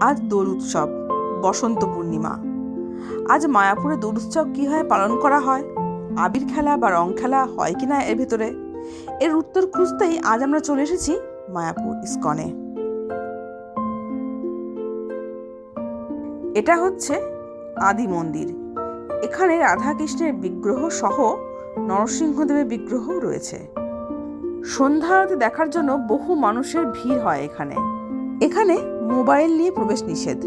আজ দোল উৎসব, বসন্ত পূর্ণিমা। আজ মায়াপুরে দোল উৎসব কীভাবে পালন করা হয়? আবির খেলা বা রং খেলা হয় কি না এর ভেতরে? এর উত্তর খুঁজতেই আজ আমরা চলে এসেছি মায়াপুর ইস্কনে। এটা হচ্ছে আদি মন্দির। এখানে রাধাকৃষ্ণের বিগ্রহ সহ নরসিংহদেবের বিগ্রহ রয়েছে। সন্ধ্যা আরতি দেখার জন্য বহু মানুষের ভিড় হয় এখানে। এখানে মোবাইল নিয়ে প্রবেশ নিষেধ।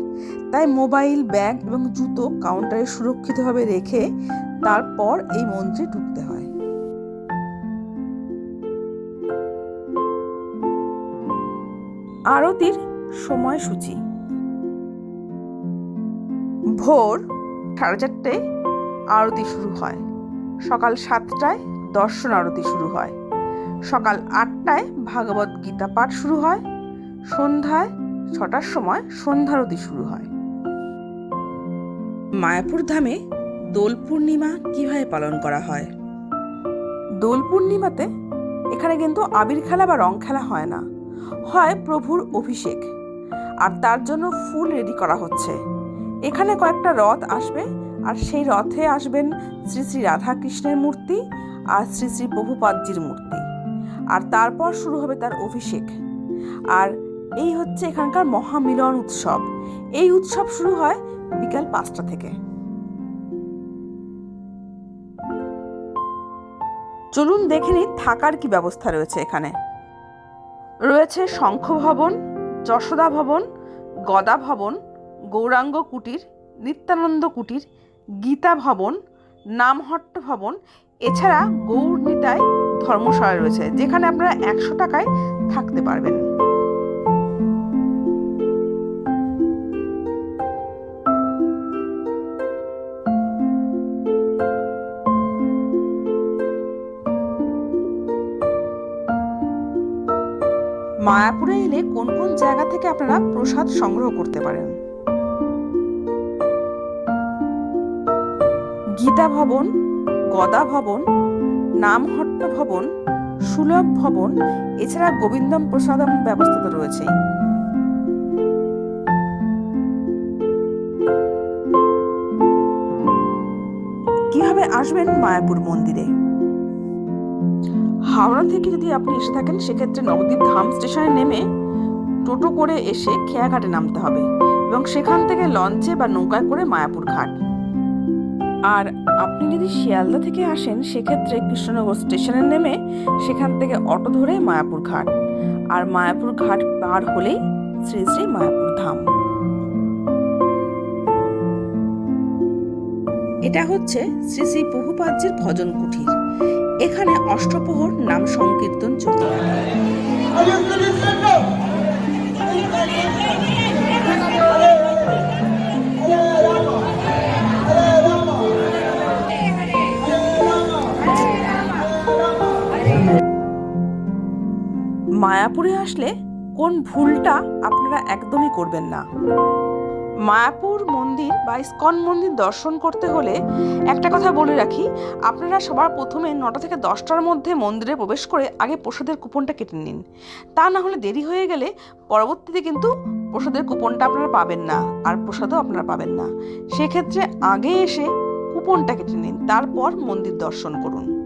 তাই মোবাইল, ব্যাগ এবং জুতো কাউন্টারে সুরক্ষিতভাবে রেখে তারপর এই মন্দিরে ঢুকতে হয়। আরতির সময়সূচি। ভোর সাড়ে চারটে আরতি শুরু হয়। সকাল সাতটায় দর্শন আরতি শুরু হয়। সকাল আটটায় ভাগবত গীতা পাঠ শুরু হয়। সন্ধ্যায় ছটার সময় সন্ধ্যারতি শুরু হয়। মায়াপুর ধামে দোল পূর্ণিমা কীভাবে পালন করা হয়? দোল পূর্ণিমাতে এখানে কিন্তু আবির খেলা বা রং খেলা হয় না। হয় প্রভুর অভিষেক। আর তার জন্য ফুল রেডি করা হচ্ছে। এখানে কয়েকটা রথ আসবে। আর সেই রথে আসবেন শ্রী শ্রী রাধাকৃষ্ণের মূর্তি আর শ্রী শ্রী প্রভুপাদজির মূর্তি। আর তারপর শুরু হবে তার অভিষেক। আর এই হচ্ছে এখানকার মহামিলন উৎসব। এই উৎসব শুরু হয় বিকাল পাঁচটা থেকে। চলুন দেখে নিই থাকার কি ব্যবস্থা রয়েছে এখানে। রয়েছে শঙ্খ ভবন, যশোদা ভবন, গদা ভবন, গৌরাঙ্গ কুটির, নিত্যানন্দ কুটির, গীতা ভবন, নামহট্ট ভবন, এছাড়া গৌরনীতায় ধর্মশালা রয়েছে, যেখানে আপনারা একশো টাকায় থাকতে পারবেন। মায়াপুরে এলে কোন কোন জায়গা থেকে আপনারা প্রসাদ সংগ্রহ করতে পারেন? গীতা ভবন, গদা ভবন নামহট্ট ভবন, সুলভ ভবন, এছাড়া গোবিন্দম প্রসাদম ব্যবস্থা তো রয়েছেই কীভাবে আসবেন মায়াপুর মন্দিরে? হাওড়া থেকে যদি আপনি এসে থাকেন, সেক্ষেত্রে নবদ্বীপ ধাম স্টেশনে নেমে টোটো করে এসে খেয়াঘাটে নামতে হবে এবং সেখান থেকে লঞ্চে বা নৌকায় করে মায়াপুর ঘাট। আর আপনি যদি শিয়ালদা থেকে আসেন, সেক্ষেত্রে কৃষ্ণনগর স্টেশনে নেমে সেখান থেকে অটো ধরে মায়াপুর ঘাট। আর মায়াপুর ঘাট পার হলেই শ্রী শ্রী মায়াপুর ধাম। এটা হচ্ছে শ্রী শ্রী প্রভুপাদজির ভজন কুঠির এখানে অষ্টপ্রহর নাম সংকীর্তন চলতে থাকে। মায়াপুরে আসলে কোন ভুলটা আপনারা একদমই করবেন না। মায়াপুর মন্দির বা ইস্কন মন্দির দর্শন করতে হলে একটা কথা বলে রাখি, আপনারা সবার প্রথমে নটা থেকে দশটার মধ্যে মন্দিরে প্রবেশ করে আগে প্রসাদের কুপনটা কেটে নিন। তা না হলে দেরি হয়ে গেলে পরবর্তীতে কিন্তু প্রসাদের কুপনটা আপনারা পাবেন না আর প্রসাদও আপনারা পাবেন না। সেক্ষেত্রে আগে এসে কুপনটা কেটে নিন, তারপর মন্দির দর্শন করুন।